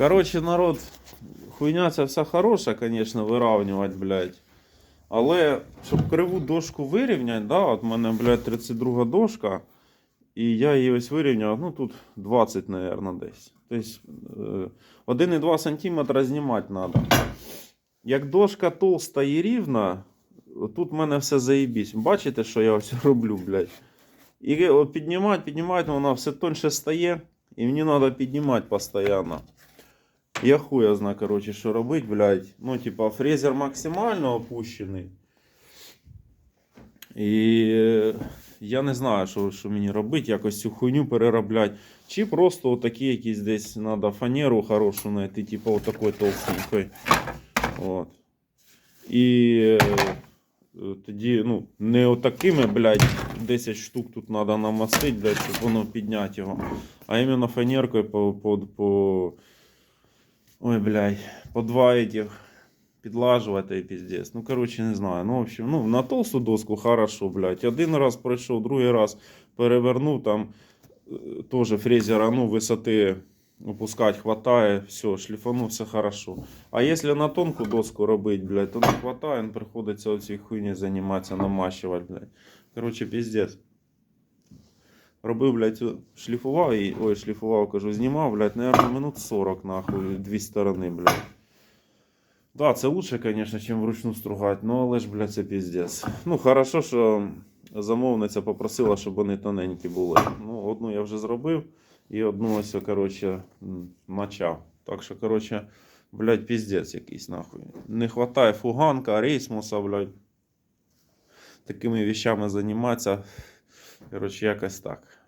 Коротше, народ, хуйня ця вся хороша, звісно, вирівнювати, блядь. Але щоб криву дошку вирівняти, да, от в мене, блядь, 32 дошка, і я її ось вирівняв, ну тут 20, мабуть, десь. Тобто е, 1,2 см знімати треба. Як дошка толста і рівна, тут в мене все заєбісь. Бачите, що я ось роблю, блядь? І от піднімати, піднімати, вона все тоньше стає, і мені треба піднімати постійно. Я хуя знаю, короче, що робити, блядь. Ну, типа, фрезер максимально опущений. І я не знаю, що, що мені робити, якось цю хуйню переробляти. Чи просто отакі якісь десь треба фанеру хорошу знайти, типа отакої толстенької. От. І е, тоді, ну, не отакими, блядь, 10 штук тут треба намастити, щоб воно підняти його. А іменно фанеркою по, по, по Ой, блядь, по два этих підлажувати і піздець. Ну, коротше, не знаю. Ну, в общем, ну, на толсту доску хорошо, блядь. Один раз пройшов, другий раз перевернув, там е, теж фрезера, ну, висоти опускать хватає, все, шліфанув, все хорошо. А якщо на тонку доску робити, блядь, то не хватає, приходиться оцій хуйні займатися, намащувати, блядь. Коротше, піздець. Робив, блядь, шліфував і. Ой, шліфував, кажу, знімав, блядь, наверное, минут 40, нахуй, дві сторони, блядь. Да, це лучше, конечно, чим вручну стругати, ну але ж, блядь, це піздець. Ну, хорошо, що замовниця попросила, щоб вони тоненькі були. Ну, одну я вже зробив, і одну ось, коротше, начав. Так що, коротше, блядь, піздець якийсь, нахуй. Не хватає фуганка, рейсмуса, блядь. Такими вещами займатися. Коротше, якось так.